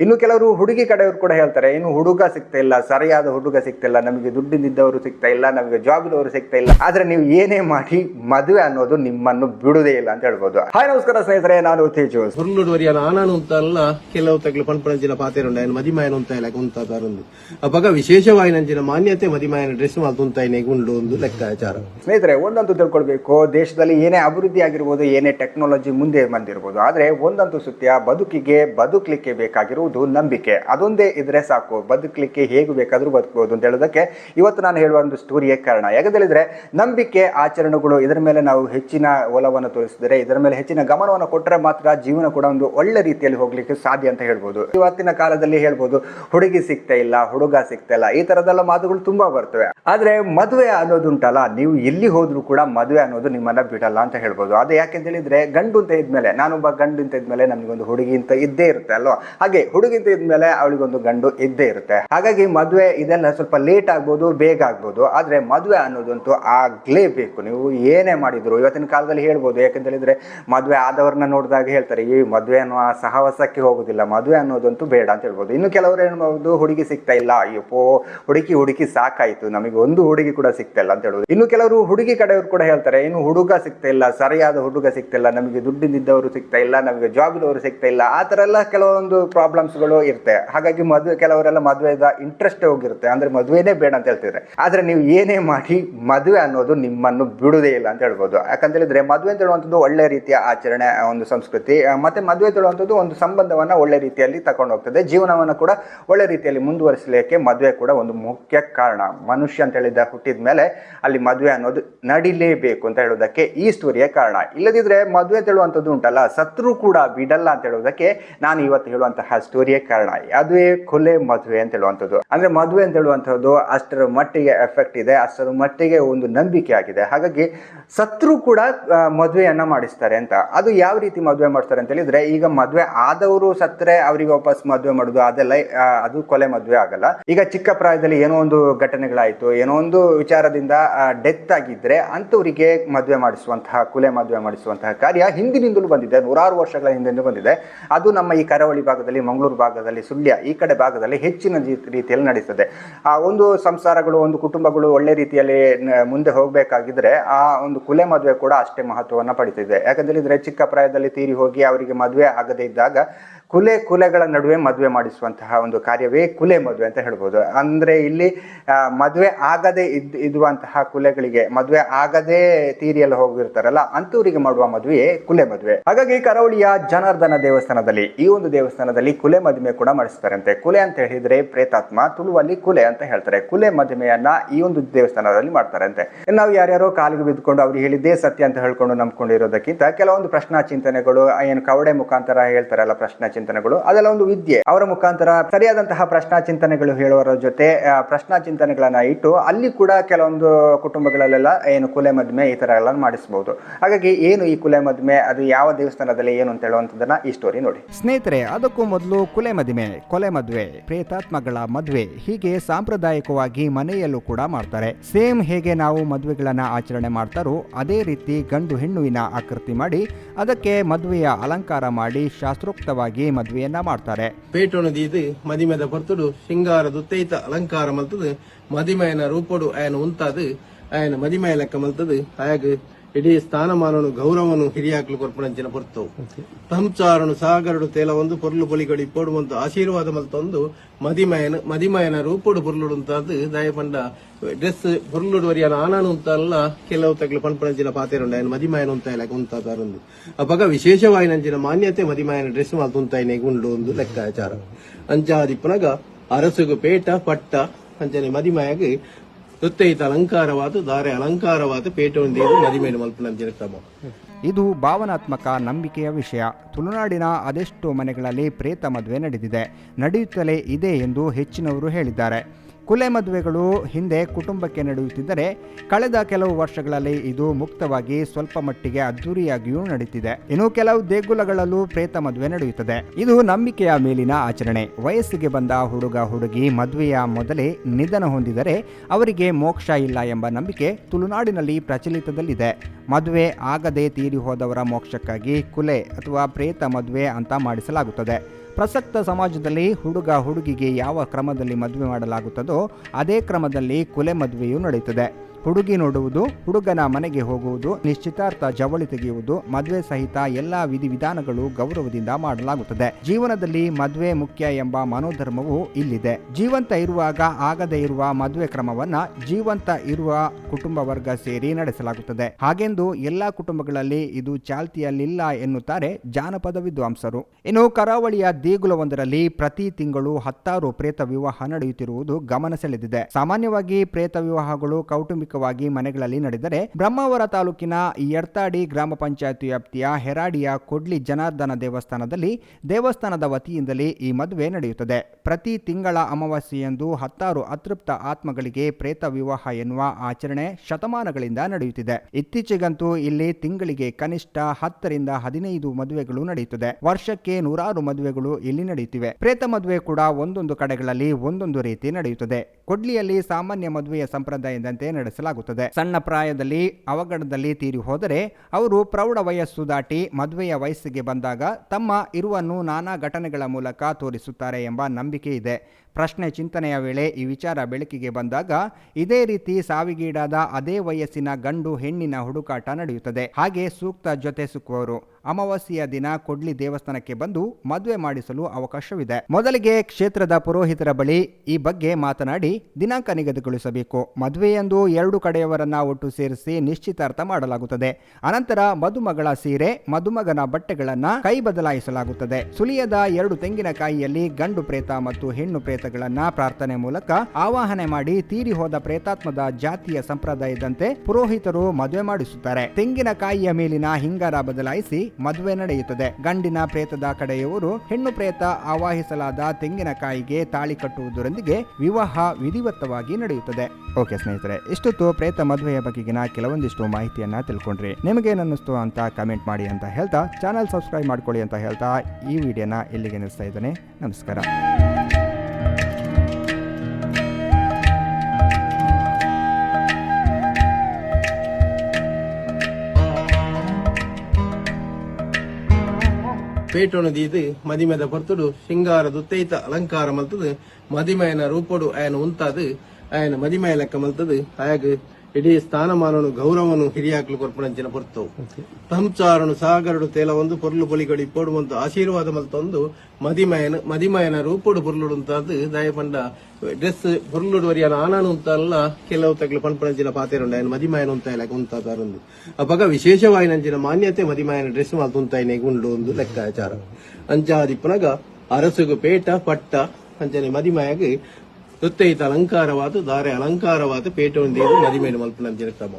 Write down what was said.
ಇನ್ನು ಕೆಲವರು ಹುಡುಗಿ ಕಡೆಯವರು ಕೂಡ ಹೇಳ್ತಾರೆ ಇನ್ನು ಹುಡುಗ ಸಿಗ್ತಾ ಇಲ್ಲ ಸರಿಯಾದ ಹುಡುಗ ಸಿಗ್ತಾ ಇಲ್ಲ ನಮಗೆ ದುಡ್ಡಿನಿದ್ದವರು ಸಿಗ್ತಾ ಇಲ್ಲ ನಮಗೆ ಜಾಬ್ ಇದ್ದವರು ಸಿಗ್ತಾ ಇಲ್ಲ ಆದ್ರೆ ನೀವು ಏನೇ ಮಾಡಿ ಮದುವೆ ಅನ್ನೋದು ನಿಮ್ಮನ್ನು ಬಿಡುದೇ ಇಲ್ಲ ಅಂತ ಹೇಳ್ಬೋದು. ಹಾಯ್ ನಮಸ್ಕಾರ ಸ್ನೇಹಿತರೆ ನಾನು ತೇಜು. ಸುರ್ಲುಡುವರಿಯ ನಾನು ಅಂತ ಅಲ್ಲ ಕೆಲವು ತಗ್ಲು ಪಂಪನಂಚಿನ ಪಾತೆರುಂಡ ಮದಿಮಾಯನ ಅಂತ ಇಲ್ಲ ಕುಂತ ತರಂದು ವಿಶೇಷವಾಗಿ ನಂಜಿನ ಮಾನ್ಯತೆ ಮದಿಮಾಯನ ಡ್ರೆಸ್ ಮಾತುಂತ ಗುಂಡು ಒಂದು ಲೆಕ್ಕಾಚಾರ. ಸ್ನೇಹಿತರೆ ಒಂದಂತೂ ತಿಳ್ಕೊಳ್ಬೇಕು ದೇಶದಲ್ಲಿ ಏನೇ ಅಭಿವೃದ್ಧಿ ಆಗಿರ್ಬೋದು ಏನೇ ಟೆಕ್ನಾಲಜಿ ಮುಂದೆ ಬಂದಿರಬಹುದು ಆದ್ರೆ ಒಂದಂತೂ ಸತ್ಯ ಬದುಕಿಗೆ ಬದುಕಲಿಕ್ಕೆ ಬೇಕಾಗಿರುವ ಬೇಕಾಗಿರುವುದು ನಂಬಿಕೆ. ಅದೊಂದೇ ಇದ್ರೆ ಸಾಕು. ಬದುಕಲಿಕ್ಕೆ ಹೇಗೆ ಬೇಕಾದರೂ ಬದುಕಬಹುದು ಅಂತ ಹೇಳೋದಕ್ಕೆ ಇವತ್ತು ನಾನು ಹೇಳುವ ಒಂದು ಸ್ಟೋರಿಯೇ ಕಾರಣ. ಯಾಕಂತ ನಂಬಿಕೆ ಆಚರಣೆಗಳು ಇದರ ಮೇಲೆ ನಾವು ಹೆಚ್ಚಿನ ಒಲವನ್ನು ತೋರಿಸಿದರೆ ಇದರ ಮೇಲೆ ಹೆಚ್ಚಿನ ಗಮನವನ್ನು ಕೊಟ್ಟರೆ ಮಾತ್ರ ಜೀವನ ಕೂಡ ಒಂದು ಒಳ್ಳೆ ರೀತಿಯಲ್ಲಿ ಹೋಗ್ಲಿಕ್ಕೆ ಸಾಧ್ಯ ಅಂತ ಹೇಳ್ಬೋದು. ಇವತ್ತಿನ ಕಾಲದಲ್ಲಿ ಹೇಳ್ಬೋದು, ಹುಡುಗಿ ಸಿಗ್ತಾ ಇಲ್ಲ, ಹುಡುಗ ಸಿಗ್ತಾ ಇಲ್ಲ. ಈ ತರದೆಲ್ಲ ಮಾತುಗಳು ತುಂಬಾ ಬರ್ತವೆ. ಆದ್ರೆ ಮದುವೆ ಅನ್ನೋದುಂಟಲ್ಲ, ನೀವು ಎಲ್ಲಿ ಹೋದ್ರು ಕೂಡ ಮದುವೆ ಅನ್ನೋದು ನಿಮ್ಮನ್ನ ಬಿಡಲ್ಲ ಅಂತ ಹೇಳ್ಬೋದು. ಅದು ಯಾಕೆಂತ ಹೇಳಿದ್ರೆ ಗಂಡು ಅಂತ ಇದ್ಮೇಲೆ, ನಾನೊಬ್ಬ ಗಂಡು ಅಂತ ಇದ್ಮೇಲೆ ನಮಗೊಂದು ಹುಡುಗಿ ಅಂತ ಇದ್ದೇ ಇರುತ್ತೆ ಅಲ್ವಾ? ಹಾಗೆ ಹುಡುಗಿ ಮೇಲೆ ಇದ್ಮೇಲೆ ಅವಳಿಗೊಂದು ಗಂಡು ಇದ್ದೇ ಇರುತ್ತೆ. ಹಾಗಾಗಿ ಮದುವೆ ಇದೆಲ್ಲ ಸ್ವಲ್ಪ ಲೇಟ್ ಆಗ್ಬೋದು, ಬೇಗ ಆಗ್ಬೋದು. ಆದ್ರೆ ಮದುವೆ ಅನ್ನೋದಂತೂ ಆಗಲೇಬೇಕು ನೀವು ಏನೇ ಮಾಡಿದ್ರು, ಇವತ್ತಿನ ಕಾಲದಲ್ಲಿ ಹೇಳ್ಬೋದು. ಯಾಕಂತ ಹೇಳಿದ್ರೆ ಮದುವೆ ಆದವ್ರನ್ನ ನೋಡಿದಾಗ ಹೇಳ್ತಾರೆ ಈ ಮದುವೆ ಅನ್ನೋ ಸಹವಾಸಕ್ಕೆ ಹೋಗುದಿಲ್ಲ. ಮದುವೆ ಅನ್ನೋದಂತೂ ಬೇಡ ಅಂತ ಹೇಳ್ಬೋದು. ಇನ್ನು ಕೆಲವರು ಏನ್ ಮಾಡ್ಬೋದು ಹುಡುಗಿ ಸಿಗ್ತಾ ಇಲ್ಲ. ಅಯ್ಯಪ್ಪೋ, ಹುಡುಕಿ ಹುಡುಕಿ ಸಾಕಾಯ್ತು. ನಮಗೆ ಒಂದು ಹುಡುಗಿ ಕೂಡ ಸಿಗ್ತಾ ಇಲ್ಲ ಅಂತ ಹೇಳೋದು ಇನ್ನು ಕೆಲವರು ಹುಡುಗಿ ಕಡೆಯವರು ಕೂಡ ಹೇಳ್ತಾರೆ, ಇನ್ನು ಹುಡುಗ ಸಿಗ್ತಾ ಇಲ್ಲ. ಸರಿಯಾದ ಹುಡುಗ ಸಿಗ್ತಾ ಇಲ್ಲ. ನಮಗೆ ದುಡ್ಡಿನಿದ್ದವರು ಸಿಗ್ತಾ ಇಲ್ಲ. ನಮಗೆ ಜಾಬ್ ಇದ್ದವರು ಸಿಗ್ತಾ ಇಲ್ಲ. ಆ ಥರ ಎಲ್ಲ ಕೆಲವೊಂದು ಪ್ರಾಬ್ಲಮ್ಸ್ಗಳು ಇರುತ್ತೆ. ಹಾಗಾಗಿ ಮದುವೆ, ಕೆಲವರೆಲ್ಲ ಮದುವೆದ ಇಂಟ್ರೆಸ್ಟ್ ಹೋಗಿರುತ್ತೆ. ಅಂದ್ರೆ ಮದುವೆನೇ ಬೇಡ ಅಂತ ಹೇಳ್ತಿದ್ರೆ. ಆದ್ರೆ ನೀವು ಏನೇ ಮಾಡಿ ಮದುವೆ ಅನ್ನೋದು ನಿಮ್ಮನ್ನು ಬಿಡುವುದೇ ಇಲ್ಲ ಅಂತ ಹೇಳ್ಬೋದು. ಯಾಕಂತ ಹೇಳಿದ್ರೆ ಮದುವೆ ಅಂತ ಹೇಳುವಂಥದ್ದು ಒಳ್ಳೆ ರೀತಿಯ ಆಚರಣೆ ಒಂದು ಸಂಸ್ಕೃತಿ. ಮತ್ತೆ ಮದುವೆ ಹೇಳುವಂಥದ್ದು ಒಂದು ಸಂಬಂಧವನ್ನ ಒಳ್ಳೆ ರೀತಿಯಲ್ಲಿ ತಕೊಂಡು ಹೋಗ್ತದೆ. ಜೀವನವನ್ನು ಕೂಡ ಒಳ್ಳೆ ರೀತಿಯಲ್ಲಿ ಮುಂದುವರಿಸಲಿಕ್ಕೆ ಮದುವೆ ಕೂಡ ಒಂದು ಮುಖ್ಯ ಕಾರಣ. ಮನುಷ್ಯ ಅಂತ ಹೇಳಿದ ಹುಟ್ಟಿದ ಮೇಲೆ ಅಲ್ಲಿ ಮದುವೆ ಅನ್ನೋದು ನಡಿಲೇಬೇಕು ಅಂತ ಹೇಳೋದಕ್ಕೆ ಈ ಸ್ಟೋರಿಯ ಕಾರಣ. ಇಲ್ಲದಿದ್ರೆ ಮದುವೆ ಅಂತ ಹೇಳುವಂಥದ್ದು ಉಂಟಲ್ಲ, ಸತ್ರು ಕೂಡ ಬಿಡಲ್ಲ ಅಂತ ಹೇಳೋದಕ್ಕೆ ನಾನು ಇವತ್ತು ಹೇಳುವಂತಹ ಸ್ಟೋರಿಯ ಕಾರಣ. ಅದುವೇ ಕೊಲೆ, ಮದುವೆ ಅಂತ ಹೇಳುವಂಥದ್ದು. ಅಂದ್ರೆ ಮದುವೆ ಅಂತ ಹೇಳುವಂಥದ್ದು ಅಷ್ಟರ ಮಟ್ಟಿಗೆ ಎಫೆಕ್ಟ್ ಇದೆ, ಅಷ್ಟರ ಮಟ್ಟಿಗೆ ಒಂದು ನಂಬಿಕೆ ಆಗಿದೆ. ಹಾಗಾಗಿ ಸತ್ರು ಕೂಡ ಮದುವೆಯನ್ನ ಮಾಡಿಸ್ತಾರೆ ಅಂತ. ಅದು ಯಾವ ರೀತಿ ಮದುವೆ ಮಾಡ್ತಾರೆ ಅಂತ ಹೇಳಿದ್ರೆ, ಈಗ ಮದುವೆ ಆದವರು ಸತ್ತರೆ ಅವರಿಗೆ ವಾಪಸ್ ಮದುವೆ ಮಾಡೋದು, ಅದೆಲ್ಲ ಅದು ಕೊಲೆ ಮದುವೆ ಆಗಲ್ಲ. ಈಗ ಚಿಕ್ಕ ಪ್ರಾಯದಲ್ಲಿ ಏನೋ ಒಂದು ಘಟನೆಗಳಾಯ್ತು, ಏನೋ ಒಂದು ವಿಚಾರದಿಂದ ಡೆತ್ ಆಗಿದ್ರೆ ಅಂತವರಿಗೆ ಮದುವೆ ಮಾಡಿಸುವಂತಹ, ಕೊಲೆ ಮದುವೆ ಮಾಡಿಸುವಂತಹ ಕಾರ್ಯ ಹಿಂದಿನಿಂದಲೂ ಬಂದಿದೆ, ನೂರಾರು ವರ್ಷಗಳ ಹಿಂದಿನಿಂದ ಬಂದಿದೆ. ಅದು ನಮ್ಮ ಈ ಕರಾವಳಿ ಭಾಗದಲ್ಲಿ ಮಂಗಳೂರು ಭಾಗದಲ್ಲಿ ಸುಳ್ಯ ಈ ಕಡೆ ಭಾಗದಲ್ಲಿ ಹೆಚ್ಚಿನ ರೀತಿಯಲ್ಲಿ ನಡೀತದೆ ಆ ಒಂದು ಸಂಸಾರಗಳು, ಒಂದು ಕುಟುಂಬಗಳು ಒಳ್ಳೆ ರೀತಿಯಲ್ಲಿ ಮುಂದೆ ಹೋಗಬೇಕಾಗಿದ್ರೆ ಆ ಒಂದು ಕುಲೆ ಮದುವೆ ಕೂಡ ಅಷ್ಟೇ ಮಹತ್ವವನ್ನು ಪಡಿತಿದೆ. ಯಾಕಂತ ಹೇಳಿದ್ರೆ ಚಿಕ್ಕ ಪ್ರಾಯದಲ್ಲಿ ತೀರಿ ಹೋಗಿ ಅವರಿಗೆ ಮದುವೆ ಆಗದೇ ಇದ್ದಾಗ ಕುಲೆ ಕುಲೆಗಳ ನಡುವೆ ಮದುವೆ ಮಾಡಿಸುವಂತಹ ಒಂದು ಕಾರ್ಯವೇ ಕುಲೆ ಮದುವೆ ಅಂತ ಹೇಳ್ಬೋದು. ಅಂದ್ರೆ ಇಲ್ಲಿ ಮದುವೆ ಆಗದೆ ಇದ್ ಇರುವಂತಹ ಕುಲೆಗಳಿಗೆ ಮದುವೆ ಆಗದೆ ತೀರಿಯಲ್ಲಿ ಹೋಗಿರ್ತಾರಲ್ಲ ಅಂತವರಿಗೆ ಮಾಡುವ ಮದುವೆ ಕುಲೆ ಮದುವೆ. ಹಾಗಾಗಿ ಕರಾವಳಿಯ ಜನಾರ್ದನ ದೇವಸ್ಥಾನದಲ್ಲಿ, ಈ ಒಂದು ದೇವಸ್ಥಾನದಲ್ಲಿ ಕುಲೆ ಮದುವೆ ಕೂಡ ಮಾಡಿಸ್ತಾರಂತೆ. ಕುಲೆ ಅಂತ ಹೇಳಿದ್ರೆ ಪ್ರೇತಾತ್ಮ, ತುಳುವಲ್ಲಿ ಕುಲೆ ಅಂತ ಹೇಳ್ತಾರೆ. ಕುಲೆ ಮದುವೆಯನ್ನ ಈ ಒಂದು ದೇವಸ್ಥಾನದಲ್ಲಿ ಮಾಡ್ತಾರಂತೆ. ನಾವು ಯಾರ್ಯಾರೋ ಕಾಲಿಗೆ ಬಿದ್ದುಕೊಂಡು ಅವ್ರು ಹೇಳಿದ್ದೇ ಸತ್ಯ ಅಂತ ಹೇಳ್ಕೊಂಡು ನಂಬ್ಕೊಂಡಿರೋದಕ್ಕಿಂತ ಕೆಲವೊಂದು ಪ್ರಶ್ನಾ ಚಿಂತನೆಗಳು, ಏನು ಕವಡೆ ಮುಖಾಂತರ ಹೇಳ್ತಾರಲ್ಲ ಪ್ರಶ್ನಾ ಚಿಂತನೆಗಳು, ಅದೆಲ್ಲ ಒಂದು ವಿದ್ಯೆ. ಅವರ ಮುಖಾಂತರ ಸರಿಯಾದಂತಹ ಪ್ರಶ್ನಾ ಚಿಂತನೆಗಳು ಹೇಳುವರ ಜೊತೆ ಪ್ರಶ್ನಾ ಚಿಂತನೆಗಳನ್ನ ಇಟ್ಟು ಅಲ್ಲಿ ಕೂಡ ಕೆಲವೊಂದು ಕುಟುಂಬಗಳಲ್ಲೆಲ್ಲ ಏನು ಕುಲೆ ಮದ್ಮೆ ಈ ತರ ಎಲ್ಲ ಮಾಡಿಸಬಹುದು ಹಾಗಾಗಿ ಏನು ಈ ಕುಲೆ ಮದ್ಮೆ, ಅದು ಯಾವ ದೇವಸ್ಥಾನದಲ್ಲಿ ಏನು ಅಂತ ಹೇಳುವಂತದನ್ನ ಈ ಸ್ಟೋರಿ ನೋಡಿ. ಸ್ನೇಹಿತರೆ, ಅದಕ್ಕೂ ಮೊದಲು ಕುಲೆ ಮದ್ಮೆ, ಕೊಲೆ ಮದುವೆ, ಪ್ರೇತಾತ್ಮಗಳ ಮದುವೆ ಹೀಗೆ ಸಾಂಪ್ರದಾಯಿಕವಾಗಿ ಮನೆಯಲ್ಲೂ ಕೂಡ ಮಾಡ್ತಾರೆ. ಸೇಮ್ ಹೇಗೆ ನಾವು ಮದುವೆಗಳನ್ನ ಆಚರಣೆ ಮಾಡ್ತಾರೋ ಅದೇ ರೀತಿ ಗಂಡು ಹೆಣ್ಣುವಿನ ಆಕೃತಿ ಮಾಡಿ ಅದಕ್ಕೆ ಮದುವೆಯ ಅಲಂಕಾರ ಮಾಡಿ ಶಾಸ್ತ್ರೋಕ್ತವಾಗಿ ಮದುವೆಯನ್ನ ಮಾಡ್ತಾರೆ. ಪೇಟೋಣ ಇದು ಮದಿಮೆದ ಪೊರ್ತುಡು ಶೃಂಗಾರ ದುತ್ತೈತ ಅಲಂಕಾರ ಮಲ್ತದು ಮದಿಮೆಯನ ರೂಪಡು ಆಯನ ಉಂತಾದು ಆಯನ ಮದಿಮೆಯ ಲೆಕ್ಕ ಮಲ್ತದು ಆಯಾಗ ಇಡೀ ಸ್ಥಾನಮಾನನು ಗೌರವವನ್ನು ಹಿರಿಯಾಕಲು ಕೊರ್ಪಣಂಚಿನ ಪೊರ್ತು ತಂಚಾರನು ಸಾಗರಡು ತೇಲವೊಂದು ಪೊರ್ಲು ಪೊಲಿಗಳಿ ಒಂದು ಆಶೀರ್ವಾದ ಮಲ್ತೊಂದು ಮದಿಮಯನ ಮದಿಮಯನ ರೂಪುಡು ಪೊರ್ಲುಡು ಅಂತಾದ ದಯಪಂಡ ಡ್ರೆಸ್ ಪೊರ್ಲುಡು ವರಿಯನ ಆನಾನು ಅಂತ ಅಲ್ಲ ಕೆಲವು ತಗ್ಲು ಪಂಪಣಂಚಿನ ಪಾತೆರುಂಡ ಮದಿಮಯನ ಅಂತ ಇಲ್ಲ ಕುಂತಾದಾರೊಂದು ಅಪಗ ವಿಶೇಷವಾಗಿ ನಂಚಿನ ಮಾನ್ಯತೆ ಮದಿಮಯನ ಡ್ರೆಸ್ ಮಾಲ್ತುಂತಾಯಿನೆ ಗುಂಡು ಒಂದು ಲೆಕ್ಕಾಚಾರ. ಅಂಚಾದಿಪ್ಪನಾಗ ಅರಸುಗು ಪೇಟ ಪಟ್ಟ ಅಂಚನೆ ಮದಿಮಯಗೆ ಸುತ್ತೈತ ಅಲಂಕಾರವಾದ ದಾರೆ ಅಲಂಕಾರವಾದ ಪೇಟ ಹೊಂದಿದ್ದು ಮದಿಮೆಯನ್ನು ಮಲ್ಪನ ಕ್ರಮ. ಇದು ಭಾವನಾತ್ಮಕ ನಂಬಿಕೆಯ ವಿಷಯ. ತುಳುನಾಡಿನ ಅದೆಷ್ಟೋ ಮನೆಗಳಲ್ಲಿ ಪ್ರೇತ ಮದುವೆ ನಡೆದಿದೆ. ನಡೆಯುತ್ತಲೇ ಇದೆ ಎಂದು ಹೆಚ್ಚಿನವರು ಹೇಳಿದ್ದಾರೆ. ಕುಲೆ ಮದುವೆಗಳು ಹಿಂದೆ ಕುಟುಂಬಕ್ಕೆ ನಡೆಯುತ್ತಿದ್ದರೆ ಕಳೆದ ಕೆಲವು ವರ್ಷಗಳಲ್ಲಿ ಇದು ಮುಕ್ತವಾಗಿ ಸ್ವಲ್ಪ ಮಟ್ಟಿಗೆ ಅದ್ದೂರಿಯಾಗಿಯೂ ನಡೆಯುತ್ತಿದೆ ಇನ್ನು ಕೆಲವು ದೇಗುಲಗಳಲ್ಲೂ ಪ್ರೇತ ಮದುವೆ ನಡೆಯುತ್ತದೆ. ಇದು ನಂಬಿಕೆಯ ಮೇಲಿನ ಆಚರಣೆ. ವಯಸ್ಸಿಗೆ ಬಂದ ಹುಡುಗ ಹುಡುಗಿ ಮದುವೆಯ ಮೊದಲೇ ನಿಧನ ಹೊಂದಿದರೆ ಅವರಿಗೆ ಮೋಕ್ಷ ಇಲ್ಲ ಎಂಬ ನಂಬಿಕೆ ತುಳುನಾಡಿನಲ್ಲಿ ಪ್ರಚಲಿತದಲ್ಲಿದೆ. ಮದುವೆ ಆಗದೆ ತೀರಿ ಹೋದವರ ಮೋಕ್ಷಕ್ಕಾಗಿ ಕುಲೆ ಅಥವಾ ಪ್ರೇತ ಮದುವೆ ಅಂತ ಮಾಡಿಸಲಾಗುತ್ತದೆ. ಪ್ರಸಕ್ತ ಸಮಾಜದಲ್ಲಿ ಹುಡುಗ ಹುಡುಗಿಗೆ ಯಾವ ಕ್ರಮದಲ್ಲಿ ಮದುವೆ ಮಾಡಲಾಗುತ್ತದೋ ಅದೇ ಕ್ರಮದಲ್ಲಿ ಕುಲೆ ಮದುವೆಯೂ ನಡೆಯುತ್ತದೆ. ಹುಡುಗಿ ನೋಡುವುದು, ಹುಡುಗನ ಮನೆಗೆ ಹೋಗುವುದು, ನಿಶ್ಚಿತಾರ್ಥ ಜವಳಿ ತೆಗೆಯುವುದು, ಮದುವೆ ಸಹಿತ ಎಲ್ಲಾ ವಿಧಿವಿಧಾನಗಳು ಗೌರವದಿಂದ ಮಾಡಲಾಗುತ್ತದೆ. ಜೀವನದಲ್ಲಿ ಮದುವೆ ಮುಖ್ಯ ಎಂಬ ಮನೋಧರ್ಮವು ಇಲ್ಲಿದೆ. ಜೀವಂತ ಇರುವಾಗ ಆಗದೇ ಇರುವ ಮದುವೆ ಕ್ರಮವನ್ನ ಜೀವಂತ ಇರುವ ಕುಟುಂಬ ವರ್ಗ ಸೇರಿ ನಡೆಸಲಾಗುತ್ತದೆ. ಹಾಗೆಂದು ಎಲ್ಲಾ ಕುಟುಂಬಗಳಲ್ಲಿ ಇದು ಚಾಲ್ತಿಯಲ್ಲಿಲ್ಲ ಎನ್ನುತ್ತಾರೆ ಜಾನಪದ ವಿದ್ವಾಂಸರು. ಇನ್ನು ಕರಾವಳಿಯ ದೇಗುಲವೊಂದರಲ್ಲಿ ಪ್ರತಿ ತಿಂಗಳು ಹತ್ತಾರು ಪ್ರೇತ ವಿವಾಹ ನಡೆಯುತ್ತಿರುವುದು ಗಮನ ಸೆಳೆದಿದೆ. ಸಾಮಾನ್ಯವಾಗಿ ಪ್ರೇತ ವಿವಾಹಗಳು ಕೌಟುಂಬಿಕವಾಗಿ ಮನೆಗಳಲ್ಲಿ ನಡೆದರೆ ಬ್ರಹ್ಮಾವರ ತಾಲೂಕಿನ ಯರ್ತಾಡಿ ಗ್ರಾಮ ಪಂಚಾಯತ್ ವ್ಯಾಪ್ತಿಯ ಹೆರಾಡಿಯ ಕೊಡ್ಲಿ ಜನಾರ್ದನ ದೇವಸ್ಥಾನದಲ್ಲಿ ದೇವಸ್ಥಾನದ ವತಿಯಿಂದಲೇ ಈ ಮದುವೆ ನಡೆಯುತ್ತದೆ. ಪ್ರತಿ ತಿಂಗಳ ಅಮಾವಾಸ್ಯೆಯಂದು ಹತ್ತಾರು ಅತೃಪ್ತ ಆತ್ಮಗಳಿಗೆ ಪ್ರೇತ ವಿವಾಹ ಎನ್ನುವ ಆಚರಣೆ ಶತಮಾನಗಳಿಂದ ನಡೆಯುತ್ತಿದೆ. ಇತ್ತೀಚೆಗಂತೂ ಇಲ್ಲಿ ತಿಂಗಳಿಗೆ ಕನಿಷ್ಠ ಹತ್ತರಿಂದ ಹದಿನೈದು ಮದುವೆಗಳು ನಡೆಯುತ್ತದೆ. ವರ್ಷಕ್ಕೆ ನೂರಾರು ಮದುವೆಗಳು ಇಲ್ಲಿ ನಡೆಯುತ್ತಿವೆ. ಪ್ರೇತ ಮದುವೆ ಕೂಡ ಒಂದೊಂದು ಕಡೆಗಳಲ್ಲಿ ಒಂದೊಂದು ರೀತಿ ನಡೆಯುತ್ತದೆ. ಕೊಡ್ಲಿಯಲ್ಲಿ ಸಾಮಾನ್ಯ ಮದುವೆಯ ಸಂಪ್ರದಾಯದಂತೆ ನಡೆಸಲಾಗುತ್ತದೆ. ಸಣ್ಣ ಪ್ರಾಯದಲ್ಲಿ ಅವಘಡದಲ್ಲಿ ತೀರಿ ಹೋದರೆ ಅವರು ಪ್ರೌಢ ವಯಸ್ಸು ದಾಟಿ ಮದುವೆಯ ವಯಸ್ಸಿಗೆ ಬಂದಾಗ ತಮ್ಮ ಇರುವನ್ನು ನಾನಾ ಘಟನೆಗಳ ಮೂಲಕ ತೋರಿಸುತ್ತಾರೆ ಎಂಬ ನಂಬಿಕೆ ಇದೆ. ಪ್ರಶ್ನೆ ಚಿಂತನೆಯ ವೇಳೆ ಈ ವಿಚಾರ ಬೆಳಕಿಗೆ ಬಂದಾಗ ಇದೇ ರೀತಿ ಸಾವಿಗೀಡಾದ ಅದೇ ವಯಸ್ಸಿನ ಗಂಡು ಹೆಣ್ಣಿನ ಹುಡುಕಾಟ ನಡೆಯುತ್ತದೆ. ಹಾಗೆ ಸೂಕ್ತ ಜೊತೆ ಸಿಕ್ಕುವವರು ಅಮಾವಾಸ್ಯೆಯ ದಿನ ಕೊಡ್ಲಿ ದೇವಸ್ಥಾನಕ್ಕೆ ಬಂದು ಮದುವೆ ಮಾಡಿಸಲು ಅವಕಾಶವಿದೆ. ಮೊದಲಿಗೆ ಕ್ಷೇತ್ರದ ಪುರೋಹಿತರ ಬಳಿ ಈ ಬಗ್ಗೆ ಮಾತನಾಡಿ ದಿನಾಂಕ ನಿಗದಿಗೊಳಿಸಬೇಕು. ಮದುವೆಯಂದು ಎರಡು ಕಡೆಯವರನ್ನ ಒಟ್ಟು ಸೇರಿಸಿ ನಿಶ್ಚಿತಾರ್ಥ ಮಾಡಲಾಗುತ್ತದೆ. ಅನಂತರ ಮದುಮಗಳ ಸೀರೆ, ಮದುಮಗನ ಬಟ್ಟೆಗಳನ್ನ ಕೈ ಬದಲಾಯಿಸಲಾಗುತ್ತದೆ. ಸುಲಿಯದ ಎರಡು ತೆಂಗಿನಕಾಯಿಯಲ್ಲಿ ಗಂಡು ಪ್ರೇತ ಮತ್ತು ಹೆಣ್ಣು ಪ್ರೇತಗಳನ್ನ ಪ್ರಾರ್ಥನೆ ಮೂಲಕ ಆವಾಹನೆ ಮಾಡಿ ತೀರಿ ಹೋದ ಪ್ರೇತಾತ್ಮದ ಜಾತಿಯ ಸಂಪ್ರದಾಯದಂತೆ ಪುರೋಹಿತರು ಮದುವೆ ಮಾಡಿಸುತ್ತಾರೆ. ತೆಂಗಿನಕಾಯಿಯ ಮೇಲಿನ ಹಿಂಗಾರ ಬದಲಾಯಿಸಿ ಮದುವೆ ನಡೆಯುತ್ತದೆ. ಗಂಡಿನ ಪ್ರೇತದ ಕಡೆಯವರು ಹೆಣ್ಣು ಪ್ರೇತ ಆವಾಹಿಸಲಾದ ತೆಂಗಿನಕಾಯಿಗೆ ತಾಳಿ ಕಟ್ಟುವುದರೊಂದಿಗೆ ವಿವಾಹ ವಿಧಿವತ್ತವಾಗಿ ನಡೆಯುತ್ತದೆ. ಓಕೆ ಸ್ನೇಹಿತರೆ, ಇಷ್ಟೊತ್ತು ಪ್ರೇತ ಮದುವೆಯ ಬಗೆಗಿನ ಕೆಲವೊಂದಿಷ್ಟು ಮಾಹಿತಿಯನ್ನ ತಿಳ್ಕೊಂಡ್ರಿ. ನಿಮಗೇನಿಸ್ತು ಅಂತ ಕಮೆಂಟ್ ಮಾಡಿ ಅಂತ ಹೇಳ್ತಾ, ಚಾನಲ್ ಸಬ್ಸ್ಕ್ರೈಬ್ ಮಾಡ್ಕೊಳ್ಳಿ ಅಂತ ಹೇಳ್ತಾ ಈ ವಿಡಿಯೋನ ಇಲ್ಲಿಗೆ ನಿಲ್ಲಿಸ್ತಾ ಇದ್ದೇನೆ. ನಮಸ್ಕಾರ. ಪೇಟೋನು ದೀದು ಮದಿಮೆದ ಪೊರ್ತುಡು ಶೃಂಗಾರ ದುತ್ತೈತ ಅಲಂಕಾರ ಮಲ್ತದು. ಮದಿಮಯನ ರೂಪಡು ಆಯನ ಉಂತಾದು. ಆಯನ ಮದಿಮಯ ಲೆಕ್ಕ ಮಲ್ತದು. ಆಯಾಗ ಇಡೀ ಸ್ಥಾನಮಾನನು ಗೌರವನು ಹಿರಿಯಾಕಲು ಕೊರ್ಪಣಂಚಿನ ಪೊರ್ತು. ತಂಚಾರನು ಸಾಗರಡು ತೇಲವೊಂದು ಪೊರ್ಲು ಪೊಲಿಗಳಿ ಒಂದು ಆಶೀರ್ವಾದ ಮಲ್ತೊಂದು ಮದಿಮಯನ ಮದಿಮಯನ ರೂಪುಡು ಪೊರ್ಲುಡು ಅಂತಾದ ದಯಪಂಡ ಡ್ರೆಸ್ ಪೊರ್ಲುಡು ವರಿಯನ ಆನಾನು ಅಂತ ಅಲ್ಲ ಕೆಲವು ತಗ್ಲು ಪಂಪಣಂಚಿನ ಪಾತೆರುಂಡ ಮದಿಮಯನ ಅಂತ ಇಲ್ಲ ಕುಂತಾದಾರೊಂದು ಅಪಗ ವಿಶೇಷವಾಗಿ ನಂಚಿನ ಮಾನ್ಯತೆ ಮದಿಮಯನ ಡ್ರೆಸ್ ಮಾಲ್ತುಂತಾಯಿನೆ ಗುಂಡು ಒಂದು ಲೆಕ್ಕಾಚಾರ. ಅಂಚಾದಿಪ್ಪನಾಗ ಅರಸುಗು ಪೇಟ ಪಟ್ಟ ಅಂಚನೆ ಮದಿಮಯಗೆ ಸುತ್ತೈತ ಅಲಂಕಾರವಾದ ದಾರೆ ಅಲಂಕಾರವಾದ ಪೇಟ ಒಂದೇದು ಮದಿಮೆಯನ್ನು ಮಲ್ಪನಂಚಿನ ಕ್ರಮ